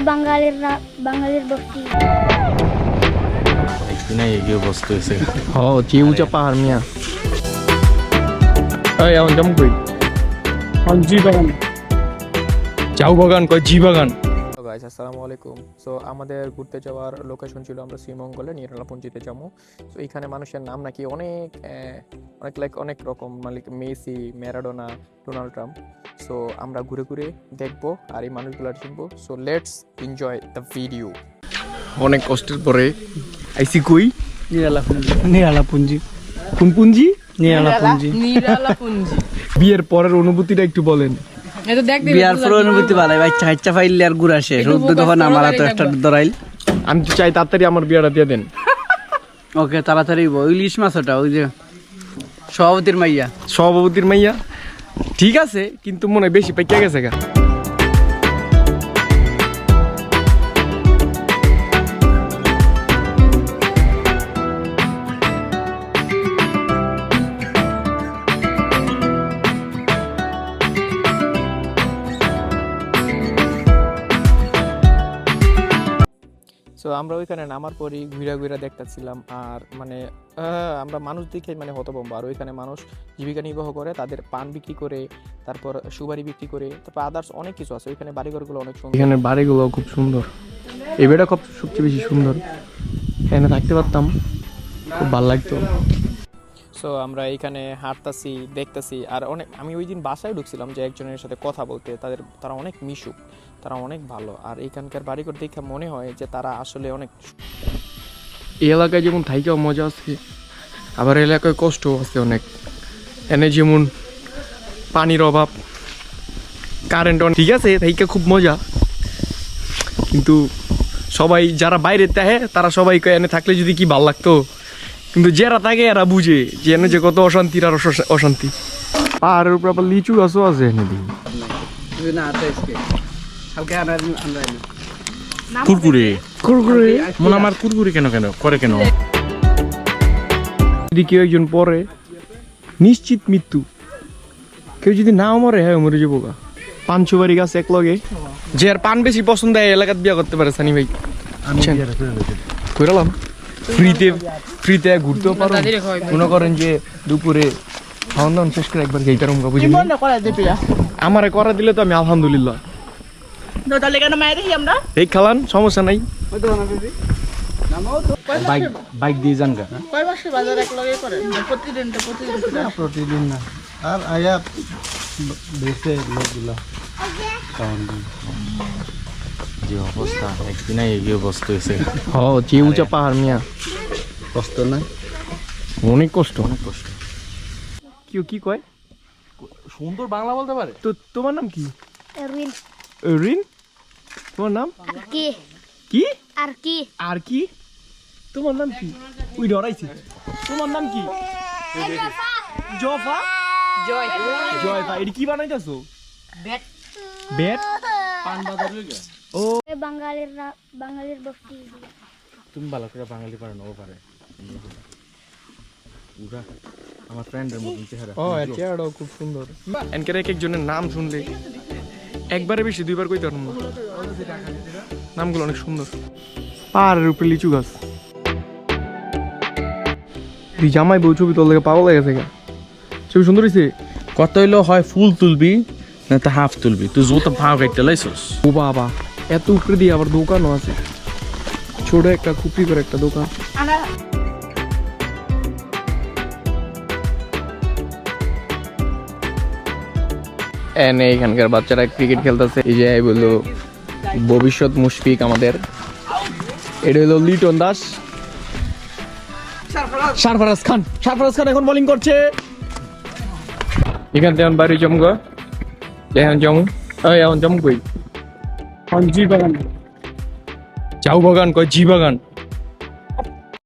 বাঙালির রা- বাঙালির বস্তি। একদিনে এগিয়ে বস্তু হয়েছে। হ যে উঁচা পাহাড় মিয়া। এই এখন জম কই? জি বাগান। চাউ বাগান কয় জি বাগান। গাইস আসসালামু আলাইকুম। সো আমাদের ঘুরতে যাওয়ার লোকেশন ছিল আমরা শ্রীমঙ্গলে নিরালাপুঞ্জিতে যাব। সো এখানে মানুষের নাম নাকি অনেক আহ, অনেক লাইক অনেক রকম মানে Messi Maradona Donald Trump. So আমরা ঘুরে ঘুরে দেখব আর এই মানুষগুলো চিনবো so let's enjoy the video অনেক কষ্টের পরে আইসি কই? কোন পুঞ্জি নিরালাপুঞ্জি। নিরালাপুঞ্জি। বিয়ের পরের অনুভূতিটা একটু বলেন। বিয়ার পর অনুভূতি ভালো বাচ্চা কাচ্চা ফাইলে আর শেষ একটু রোদ্দু তখন আমার গাড়ি তো একটা। দরাইল। আমি তো চাই তাড়াতাড়ি আমার বিয়েটা দিয়ে দেন। ওকে তাড়াতাড়ি। ইলিশ মাছ ওটা ওই যে সভাপতির মাইয়া। সভাপতির মাইয়া? ঠিক আছে কিন্তু মনে হয় বেশি পাইকা গেছে গা। সো আমরা ওইখানে নামার পরই ঘুরা ঘুরা দেখতেছিলাম আর মানে আমরা মানুষ দেখে মানে হতভম্ব। আর ওইখানে মানুষ জীবিকা নির্বাহ করে, তাদের পান বিক্রি করে, তারপর সুবারি বিক্রি করে, তারপর আদার্স অনেক কিছু আছে। ওইখানে বাড়িঘরগুলো অনেক সুন্দর। এখানে বাড়িগুলো খুব সুন্দর। এই বেটা খুব সবচেয়ে বেশি সুন্দর। এখানে থাকতে পারতাম। খুব ভালো লাগতো। সো আমরা এইখানে হাঁটতাছি, দেখতাছি, আর অনেক, আমি ওই দিন বাসায় ঢুকছিলাম যে একজনের সাথে কথা বলতে, তাদের, তারা অনেক মিশুক, তারা অনেক ভালো, আর এইখানকার বাড়িঘর দেখে মনে হয় যে তারা আসলে অনেক এই এলাকায় যেমন থাইকেও মজা আছে, আবার এলাকায় কষ্টও আছে অনেক। এনে যেমন পানির অভাব কারেন্ট ঠিক আছে, থাইকে খুব মজা, কিন্তু সবাই যারা বাইরে দেখে তারা সবাইকে এনে থাকলে যদি কি ভালো লাগতো? কিন্তু যারা থাকে এরা বুঝে যে এনে যে কত অশান্তির আর অশান্তি। পাহাড়ের উপর আবার লিচু গাছও আছে এনে দিই না আছে আজকে কালকে আনার আনরাই না। কুরকুরে। কুরকুরে। মন আমার কুরকুরে কেন কেন? করে কেন? যদি কেউ একজন পরে নিশ্চিত মৃত্যু। কেউ যদি না মরে হ্যাঁ মরে যাব গা। পান সুপারি গাছ এক লগে যে আর পান বেশি পছন্দ হয় এলাকাত বিয়া করতে পারে সানি ভাই। কইরালাম। ফ্রিতে ফ্রিতে ঘুরতেও পারো। মনে করেন যে দুপুরে খাওয়ান দাওয়ান শেষ করে একবার গেইতার মুখা বুঝলি আমারে করা দিলে তো আমি আলহামদুলিল্লাহ। এই খালান সমস্যা নাই। বাইক বাইক দিয়ে যান গা। কয় মাসে বাজার এক লগে করে? প্রতিদিন তো প্রতিদিন প্রতিদিন না। আর আয়া বেসে লোকগুলা যে অবস্থা একদিনে এগিয়ে বস্তু হয়েছে হ যে উঁচা পাহাড় মিয়া। কষ্ট না অনেক কষ্ট। অনেক কষ্ট। কেউ কি কয়? সুন্দর বাংলা বলতে পারে। তো তোমার নাম কি? রিন রিন তোমার নাম? আর কি? কি আর কি আর কি তোমার নাম কি? ওই ডরাইছে তোমার নাম কি? জফা? জয়। জয় ভাই এটা কি বানাইতাছো? ব্যাট বেট ও। বাঙালির বাঙালির বস্তি। তুমি ভালো করে বাঙালি পারে না ও পারে। উরা আমার ফ্রেন্ডের মতন চেহারা। ও চেহারাটাও খুব সুন্দর। এনকের এক একজনের নাম শুনলে একবারে বেশি দুইবার কইতে পারব নামগুলো অনেক সুন্দর। পাহাড়ের উপরে লিচু গাছ। তুই জামাই বউ ছবি তোর লেগে পাগল হয়ে গেছে ছবি সুন্দর হয়েছে কত হইল হয় ফুল তুলবি না তো হাফ তুলবি। তুই যত ভাও একটা লাইছস? ও বাবা এত উপরে দিয়ে আবার দোকানও আছে। ছোট একটা খুপড়ি করে একটা দোকান। এনে এখানকার বাচ্চারা ক্রিকেট খেলতেছে। এই যে বলল ভবিষ্যৎ মুশফিক আমাদের। এটা হলো লিটন দাস। সারফরাজ। খান। সারফরাজ খান এখন বোলিং করছে। এখান থেকে বাড়ি জমগো এখন জমু এই এখন জমু কই জি বাগান চাউ বাগান কয় জি বাগান